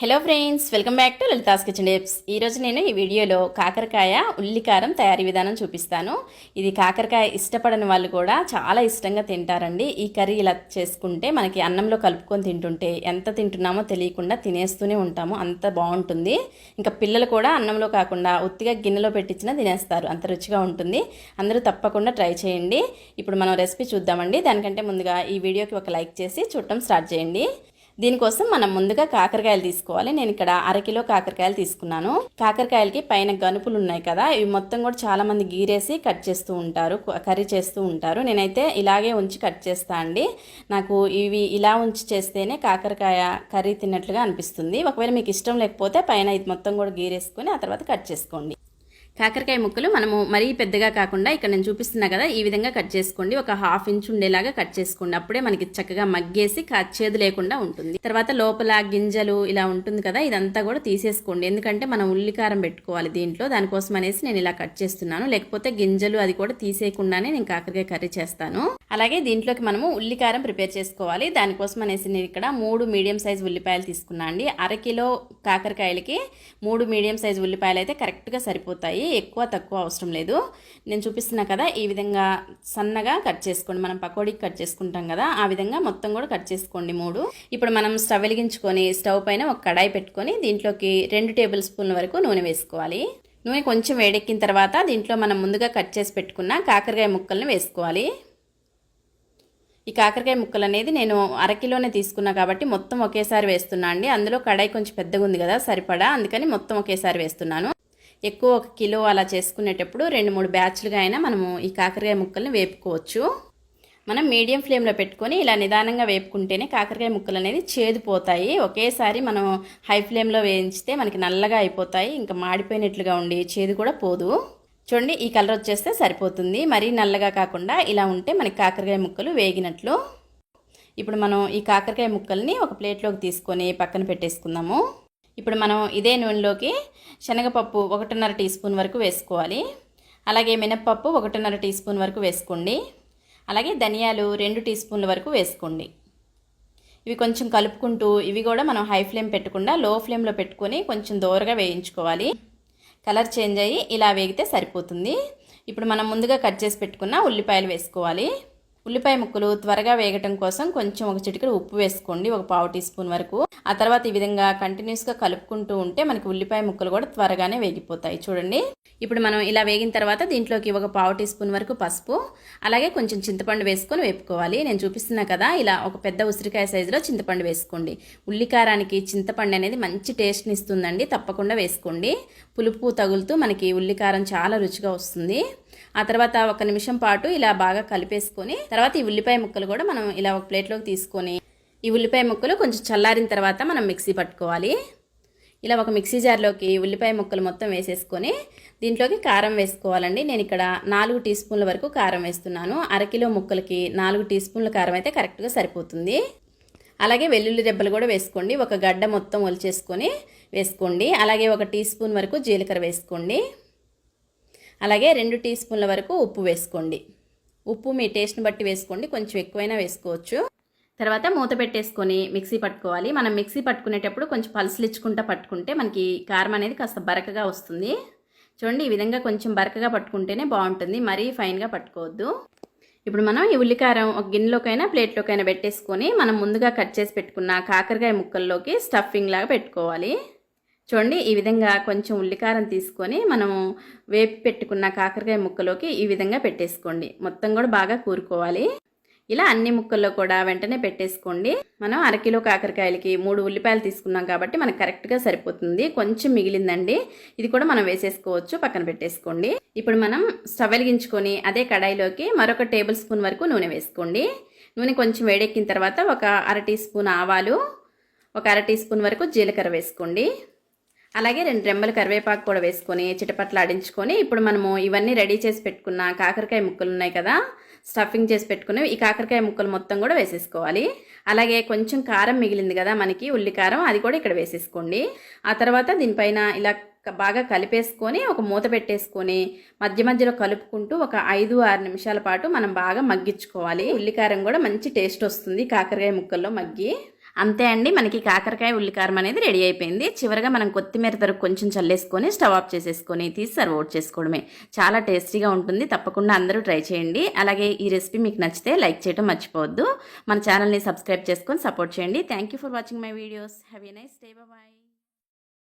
Hello friends welcome back to Lalitha's kitchen tips ఈరోజు నేను ఈ వీడియోలో కాకరకాయ ఉల్లికారం తయారీ విధానం చూపిస్తాను. ఇది కాకరకాయ ఇష్టపడని వాళ్ళు కూడా చాలా ఇష్టంగా తింటారండి. ఈ కర్రీ ఇలా చేసుకుంటే మనకి అన్నంలో కలుపుకొని తింటుంటే ఎంత తింటున్నామో తెలియకుండా తినేస్తూనే ఉంటాము. అంత బాగుంటుంది. ఇంకా పిల్లలు కూడా అన్నంలో కాకుండా ఉత్తిగా గిన్నెలో పెట్టించినా తినేస్తారు. అంత రుచిగా ఉంటుంది. అందరూ తప్పకుండా ట్రై చేయండి. ఇప్పుడు మనం రెసిపీ చూద్దామండి. దానికంటే ముందుగా ఈ వీడియోకి ఒక లైక్ చేసి చూడటం స్టార్ట్ చేయండి. దీనికోసం మనం ముందుగా కాకరకాయలు తీసుకోవాలి. నేను ఇక్కడ అరకిలో కాకరకాయలు తీసుకున్నాను. కాకరకాయలకి పైన గనుపులు ఉన్నాయి కదా ఇవి మొత్తం కూడా చాలా మంది గీరేసి కట్ చేస్తూ ఉంటారు కర్రీ చేస్తూ ఉంటారు. నేనైతే ఇలాగే ఉంచి కట్ చేస్తా అండి. నాకు ఇవి ఇలా ఉంచి చేస్తేనే కాకరకాయ కర్రీ తిన్నట్లుగా అనిపిస్తుంది. ఒకవేళ మీకు ఇష్టం లేకపోతే పైన ఇది మొత్తం కూడా గీరేసుకొని ఆ తర్వాత కట్ చేసుకోండి. కాకరకాయ ముక్కలు మనము మరీ పెద్దగా కాకుండా ఇక్కడ నేను చూపిస్తున్నా కదా ఈ విధంగా కట్ చేసుకోండి. ఒక హాఫ్ ఇంచ్ ఉండేలాగా కట్ చేసుకోండి. అప్పుడే మనకి చక్కగా మగ్గేసి చేదు లేకుండా ఉంటుంది. తర్వాత లోపల గింజలు ఇలా ఉంటుంది కదా ఇదంతా కూడా తీసేసుకోండి. ఎందుకంటే మనం ఉల్లికారం పెట్టుకోవాలి దీంట్లో. దానికోసం అనేసి నేను ఇలా కట్ చేస్తున్నాను. లేకపోతే గింజలు అది కూడా తీసేయకుండానే నేను కాకరకాయ కర్రీ చేస్తాను. అలాగే దీంట్లోకి మనము ఉల్లికారం ప్రిపేర్ చేసుకోవాలి. దానికోసం అనేసి నేను ఇక్కడ మూడు మీడియం సైజ్ ఉల్లిపాయలు తీసుకున్నా అండి. అరకిలో కాకరకాయలకి మూడు మీడియం సైజ్ ఉల్లిపాయలు అయితే కరెక్ట్గా సరిపోతాయి. ఎక్కువ తక్కువ అవసరం లేదు. నేను చూపిస్తున్నా కదా ఈ విధంగా సన్నగా కట్ చేసుకోండి. మనం పకోడీకి కట్ చేసుకుంటాం కదా ఆ విధంగా మొత్తం కూడా కట్ చేసుకోండి మూడు. ఇప్పుడు మనం స్టవ్ వెలిగించుకొని స్టవ్ పైన ఒక కడాయి పెట్టుకొని దీంట్లోకి రెండు టేబుల్ స్పూన్ల వరకు నూనె వేసుకోవాలి. నూనె కొంచెం వేడెక్కిన తర్వాత దీంట్లో మనం ముందుగా కట్ చేసి పెట్టుకున్న కాకరకాయ ముక్కలను వేసుకోవాలి. ఈ కాకరకాయ ముక్కలు అనేది నేను అరకిలోనే తీసుకున్నా కాబట్టి మొత్తం ఒకేసారి వేస్తున్నా అండి. అందులో కడాయి కొంచెం పెద్దగా ఉంది కదా సరిపడా? అందుకని మొత్తం ఒకేసారి వేస్తున్నాను. ఎక్కువ ఒక కిలో అలా చేసుకునేటప్పుడు రెండు మూడు బ్యాచ్లుగా అయినా మనము ఈ కాకరకాయ ముక్కల్ని వేపుకోవచ్చు. మనం మీడియం ఫ్లేమ్లో పెట్టుకొని ఇలా నిదానంగా వేపుకుంటేనే కాకరకాయ ముక్కలు అనేది చేదుపోతాయి. ఒకేసారి మనం హై ఫ్లేమ్లో వేయించితే మనకి నల్లగా అయిపోతాయి ఇంకా మాడిపోయినట్లుగా ఉండి చేదు కూడా పోదు. చూడండి ఈ కలర్ వచ్చేస్తే సరిపోతుంది. మరీ నల్లగా కాకుండా ఇలా ఉంటే మనకి కాకరకాయ ముక్కలు వేగినట్లు. ఇప్పుడు మనం ఈ కాకరకాయ ముక్కల్ని ఒక ప్లేట్లోకి తీసుకొని పక్కన పెట్టేసుకుందాము. ఇప్పుడు మనం ఇదే నూనెలోకి శనగపప్పు ఒకటిన్నర టీ స్పూన్ వరకు వేసుకోవాలి. అలాగే మినప్పప్పు ఒకటిన్నర టీ స్పూన్ వరకు వేసుకోండి. అలాగే ధనియాలు రెండు టీ స్పూన్ల వరకు వేసుకోండి. ఇవి కొంచెం కలుపుకుంటూ ఇవి కూడా మనం హై ఫ్లేమ్ పెట్టకుండా లో ఫ్లేమ్లో పెట్టుకొని కొంచెం దోరగా వేయించుకోవాలి. కలర్ చేంజ్ అయ్యి ఇలా వేగితే సరిపోతుంది. ఇప్పుడు మనం ముందుగా కట్ చేసి పెట్టుకున్న ఉల్లిపాయలు వేసుకోవాలి. ఉల్లిపాయ ముక్కలు త్వరగా వేగటం కోసం కొంచెం ఒక చిటికెడు ఉప్పు వేసుకోండి ఒక పావు టీ స్పూన్ వరకు. ఆ తర్వాత ఈ విధంగా కంటిన్యూస్గా కలుపుకుంటూ ఉంటే మనకి ఉల్లిపాయ ముక్కలు కూడా త్వరగానే వేగిపోతాయి. చూడండి. ఇప్పుడు మనం ఇలా వేగిన తర్వాత దీంట్లోకి ఒక పావు టీ స్పూన్ వరకు పసుపు అలాగే కొంచెం చింతపండు వేసుకొని వేపుకోవాలి. నేను చూపిస్తున్నా కదా ఇలా ఒక పెద్ద ఉసిరికాయ సైజులో చింతపండు వేసుకోండి. ఉల్లికారానికి చింతపండు అనేది మంచి టేస్ట్ని ఇస్తుందండి. తప్పకుండా వేసుకోండి. పులుపు తగులుతూ మనకి ఉల్లికారం చాలా రుచిగా వస్తుంది. ఆ తర్వాత ఒక నిమిషం పాటు ఇలా బాగా కలిపేసుకొని తర్వాత ఈ ఉల్లిపాయ ముక్కలు కూడా మనం ఇలా ఒక ప్లేట్లోకి తీసుకొని ఈ ఉల్లిపాయ ముక్కలు కొంచెం చల్లారిన తర్వాత మనం మిక్సీ పట్టుకోవాలి. ఇలా ఒక మిక్సీ జార్లోకి ఉల్లిపాయ ముక్కలు మొత్తం వేసేసుకొని దీంట్లోకి కారం వేసుకోవాలండి. నేను ఇక్కడ నాలుగు టీ స్పూన్ల వరకు కారం వేస్తున్నాను. అరకిలో ముక్కలకి నాలుగు టీ స్పూన్ల కారం అయితే కరెక్ట్గా సరిపోతుంది. అలాగే వెల్లుల్లి రెబ్బలు కూడా వేసుకోండి. ఒక గడ్డ మొత్తం ఒలిచేసుకొని వేసుకోండి. అలాగే ఒక టీ స్పూన్ వరకు జీలకర్ర వేసుకోండి. అలాగే రెండు టీ స్పూన్ల వరకు ఉప్పు వేసుకోండి. ఉప్పు మీ టేస్ట్ని బట్టి వేసుకోండి. కొంచెం ఎక్కువైనా వేసుకోవచ్చు. తర్వాత మూత పెట్టేసుకొని మిక్సీ పట్టుకోవాలి. మనం మిక్సీ పట్టుకునేటప్పుడు కొంచెం పలుసులు ఇచ్చుకుంటా పట్టుకుంటే మనకి కారం అనేది కాస్త బరకగా వస్తుంది. చూడండి ఈ విధంగా కొంచెం బరకగా పట్టుకుంటేనే బాగుంటుంది. మరీ ఫైన్గా పట్టుకోవద్దు. ఇప్పుడు మనం ఈ ఉల్లికారం ఒక గిన్నెలోకైనా ప్లేట్లోకైనా పెట్టేసుకొని మనం ముందుగా కట్ చేసి పెట్టుకున్న కాకరకాయ ముక్కల్లోకి స్టఫింగ్ లాగా పెట్టుకోవాలి. చూడండి ఈ విధంగా కొంచెం ఉల్లికారం తీసుకొని మనం వేపి పెట్టుకున్న కాకరకాయ ముక్కలోకి ఈ విధంగా పెట్టేసుకోండి. మొత్తం కూడా బాగా కూరుకోవాలి. ఇలా అన్ని ముక్కల్లో కూడా వెంటనే పెట్టేసుకోండి. మనం అరకిలో కాకరకాయలకి మూడు ఉల్లిపాయలు తీసుకున్నాం కాబట్టి మనకు కరెక్ట్గా సరిపోతుంది. కొంచెం మిగిలిందండి. ఇది కూడా మనం వేసేసుకోవచ్చు. పక్కన పెట్టేసుకోండి. ఇప్పుడు మనం స్టవ్ వెలిగించుకొని అదే కడాయిలోకి మరొక టేబుల్ స్పూన్ వరకు నూనె వేసుకోండి. నూనె కొంచెం వేడెక్కిన తర్వాత ఒక అర టీ స్పూన్ ఆవాలు ఒక అర టీ స్పూన్ వరకు జీలకర్ర వేసుకోండి. అలాగే రెండు రెమ్మలు కరివేపాకు కూడా వేసుకొని చిటపట్లు ఆడించుకొని ఇప్పుడు మనము ఇవన్నీ రెడీ చేసి పెట్టుకున్న కాకరకాయ ముక్కలు ఉన్నాయి కదా స్టఫింగ్ చేసి పెట్టుకుని ఈ కాకరకాయ ముక్కలు మొత్తం కూడా వేసేసుకోవాలి. అలాగే కొంచెం కారం మిగిలింది కదా మనకి ఉల్లి కారం అది కూడా ఇక్కడ వేసేసుకోండి. ఆ తర్వాత దీనిపైన ఇలా బాగా కలిపేసుకొని ఒక మూత పెట్టేసుకొని మధ్య మధ్యలో కలుపుకుంటూ ఒక ఐదు ఆరు నిమిషాల పాటు మనం బాగా మగ్గించుకోవాలి. ఉల్లికారం కూడా మంచి టేస్ట్ వస్తుంది కాకరకాయ ముక్కల్లో మగ్గి. అంతే అండి మనకి కాకరకాయ ఉల్లికారం అనేది రెడీ అయిపోయింది. చివరిగా మనం కొత్తిమీర తరకు కొంచెం చల్లేసుకొని స్టవ్ ఆఫ్ చేసేసుకొని తీసి సర్వ్ అవుట్ చేసుకోవడమే. చాలా టేస్టీగా ఉంటుంది. తప్పకుండా అందరూ ట్రై చేయండి. అలాగే ఈ రెసిపీ మీకు నచ్చితే లైక్ చేయడం మర్చిపోవద్దు. మన ఛానల్ని సబ్స్క్రైబ్ చేసుకొని సపోర్ట్ చేయండి. Thank you for watching my videos. Have a nice day. Bye.